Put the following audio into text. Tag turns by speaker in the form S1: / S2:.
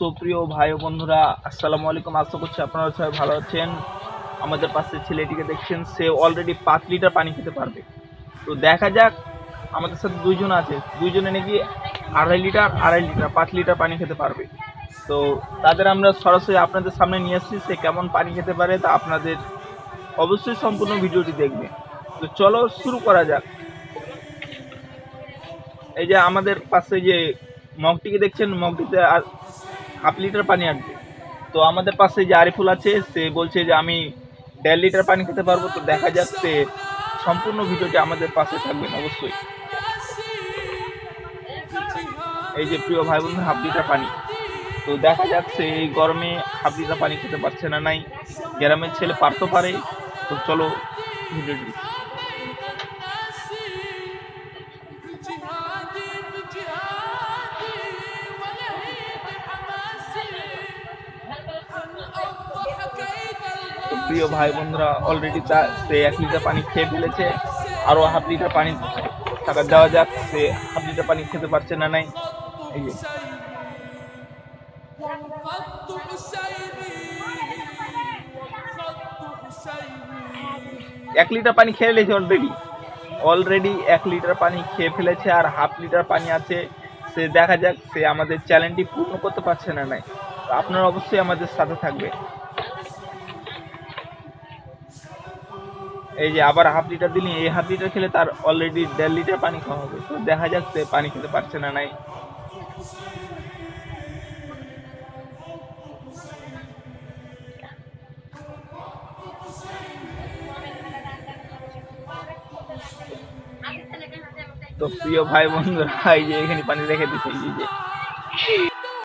S1: সুপ্রিয় ভাই বন্ধুরা, আসসালামু আলাইকুম। আশা করছি আপনারা সবাই ভালো আছেন। আমাদের পাশে ছেলেটিকে দেখছেন, সে অলরেডি পাঁচ লিটার পানি খেতে পারবে। তো দেখা যাক, আমাদের সাথে দুইজন আছে। দুইজনে নাকি আড়াই লিটার আড়াই লিটার, পাঁচ লিটার পানি খেতে পারবে। তো তাদের আমরা সরাসরি আপনাদের সামনে নিয়ে আসছি, সে কেমন পানি খেতে পারে তা আপনাদের অবশ্যই সম্পূর্ণ ভিডিওটি দেখবে। তো চলো শুরু করা যাক। এই যে আমাদের পাশে যে মগটিকে দেখছেন, মগটিতে আর হাফ লিটার পানি আসবে তো আমাদের পাশে যে আরিফুল আছে, সে বলছে যে আমি দেড় লিটার পানি খেতে পারব। তো দেখা যাচ্ছে সম্পূর্ণ ভিডিওটি আমাদের পাশে থাকবেন অবশ্যই। এই যে প্রিয় ভাই বোন হাফ লিটার পানি। তো দেখা যাচ্ছে এই গরমে হাফ লিটার পানি খেতে পারছে না নাই। গ্রামের ছেলে পারতে পারে। তো চলো ভিডিওটি তো প্রিয় ভাই বোনরা অলরেডি তা সে এক লিটার পানি খেয়ে ফেলেছে। আরও হাফ লিটার পানি থাকা দেওয়া যাক, সে হাফ লিটার পানি খেতে পারছে না নাই। এই যে। এক লিটার পানি খেয়ে ফেলেছে অলরেডি অলরেডি এক লিটার পানি খেয়ে ফেলেছে আর হাফ লিটার পানি আছে। সে দেখা যাক, সে আমাদের চ্যালেঞ্জটি পূর্ণ করতে পারছে না নাই। আপনারা অবশ্যই আমাদের সাথে থাকবে এই যে আবার হাফ লিটার দিলি, এই হাফ লিটার খেলে তার অলরেডি দেড় লিটার পানি খাওয়া হবে। তো দেখা যাক সে পানি খেতে পারছে না নাই। তো প্রিয় ভাই বন্ধুরা, এই যে এখানে পানি রেখে দিচ্ছে, এই যে।